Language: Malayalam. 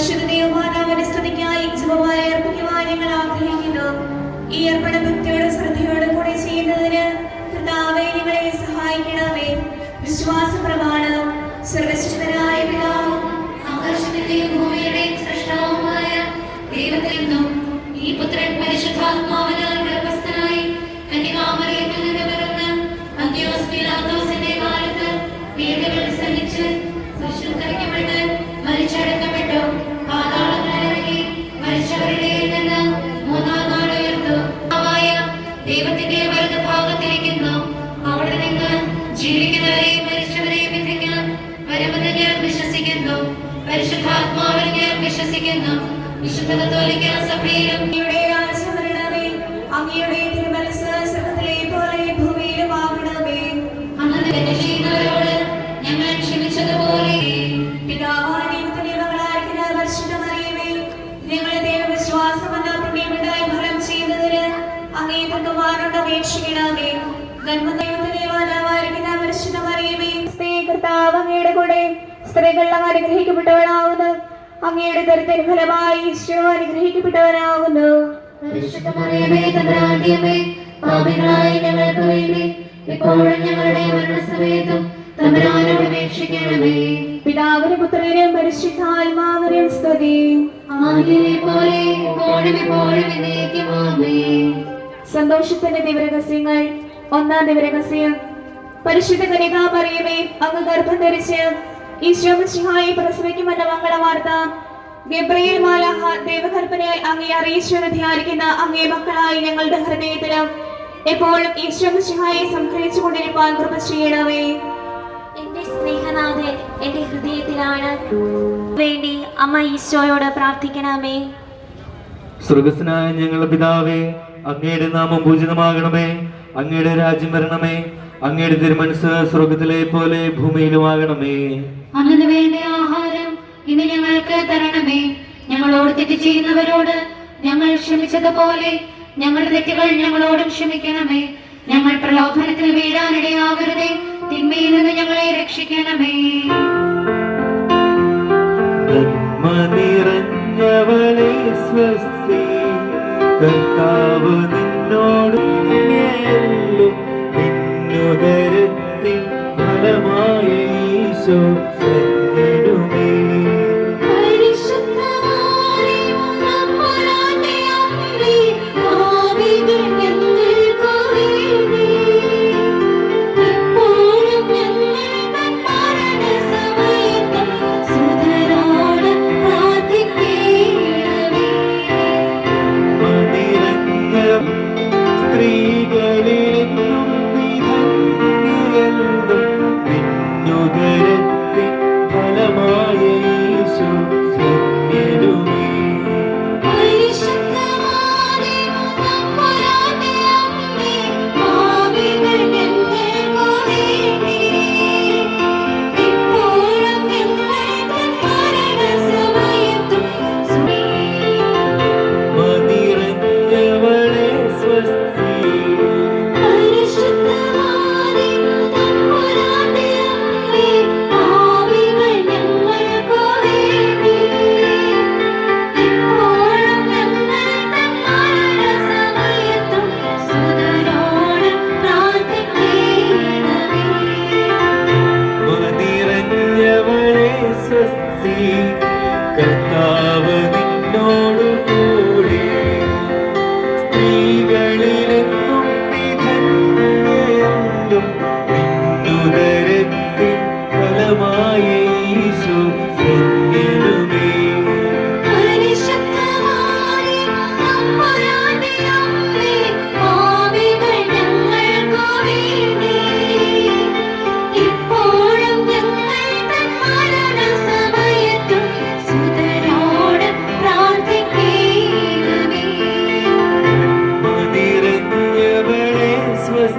പരിശുദ്ധ ദൈവമാതാവിന്റെ സ്തുതിക്കായി ഞങ്ങൾ ആഗ്രഹിക്കുന്നു. ഈ അർപ്പണ ഭക്തിയോടെ ശ്രദ്ധയോടെ കൂടെ ചെയ്യുന്നതിന് കർത്താവെ സഹായിക്കണമേ. വിശ്വാസ പ്രമാണം സർവശക്തനായ വിശ്വസിക്കുന്നു. വിശുദ്ധ കത്തോലിക്ക സഭയിലും അങ്ങയുടെ അങ്ങയുടെ തിരുമനസ് സ്വർഗത്തിലെ പോലെ ഭൂമിയിലും ആകണമേ ചെയ്യുന്നവരോട് ഞങ്ങൾ ക്ഷമിച്ചതുപോലെ സ്ത്രീകൾ അങ്ങ് അനുഗ്രഹിക്കപ്പെട്ടവളാവുന്നു. അങ്ങയുടെ ദരിദ്ര ഫലമായി ഈശോ അനുഗ്രഹിക്കപ്പെട്ടവനാവുന്നു പരിശുദ്ധ മറിയമേ തമ്പുരാന്റെ അമ്മേ പാപികളായ ഞങ്ങൾക്ക് വേണ്ടി ഇപ്പോഴും ഞങ്ങളുടെ മരണസമയത്തും തമ്പുരാനോട് അപേക്ഷിക്കണമേ പിതാവിനും പുത്രനും പരിശുദ്ധാത്മാവിനും സ്തുതി. ആദ്യമേ പോലെ ഇപ്പോഴും ഇപ്പോഴും എന്നേക്കുമാമേ സന്തോഷത്തിന്റെ ദിവരഹസ്യങ്ങൾ ഒന്നാം ദിവരഹസ്യം പരിശുദ്ധ കനികാ മറിയമേ അങ്ങ് ഗർഭം ധരിച്ച് ഈശോ മിശിഹായി പ്രസവിക്കുമെന്ന മംഗള വാർത്ത. ഗബ്രിയേൽ മാലാഹ ദൈവകൽപ്പനയായി അങ്ങേ അറിയിച്ചുവെന്ന് ധ്യാനിക്കുന്ന അങ്ങേ മക്കളായി ഞങ്ങളുടെ ഹൃദയത്തിലും എപ്പോഴും ഈശോ മിശിഹായെ സംഹരിച്ചു കൊണ്ടിരിക്കാൻ കൃപ ചെയ്യണമേ. എന്റെ സ്നേഹനാഥൻ എന്റെ ഹൃദയത്തിലാണ്. വേണ്ടി അമ്മ ഈശോയോട് പ്രാർത്ഥിക്കണമേ. സ്വർഗസ്നായ ഞങ്ങളുടെ പിതാവേ അങ്ങയുടെ നാമം പൂജിതമാകണമേ അങ്ങയുടെ രാജ്യം വരണമേ. അങ്ങയുടെ തിരുമനസ് സ്വർഗത്തിലെ പോലെ ഭൂമിയിലുമാകണമേ. അന്നു വേണ്ട ആഹാരം ഇന്ന് ഞങ്ങൾക്ക് തരണമേ. ഞങ്ങളോട് തെറ്റ് ചെയ്യുന്നവരോട് ഞങ്ങൾ ക്ഷമിച്ചതുപോലെ ഞങ്ങളുടെ തെറ്റുകൾ ഞങ്ങളോടും ക്ഷമിക്കണമേ. ഞങ്ങൾ പ്രലോഭനത്തിൽ വീഴാനിടയാകരുതേ. തിന്മയിൽ നിന്ന് ഞങ്ങളെ രക്ഷിക്കണമേ. നിറഞ്ഞവളെ സ്വസ്തി കർത്താവ് ഈശോ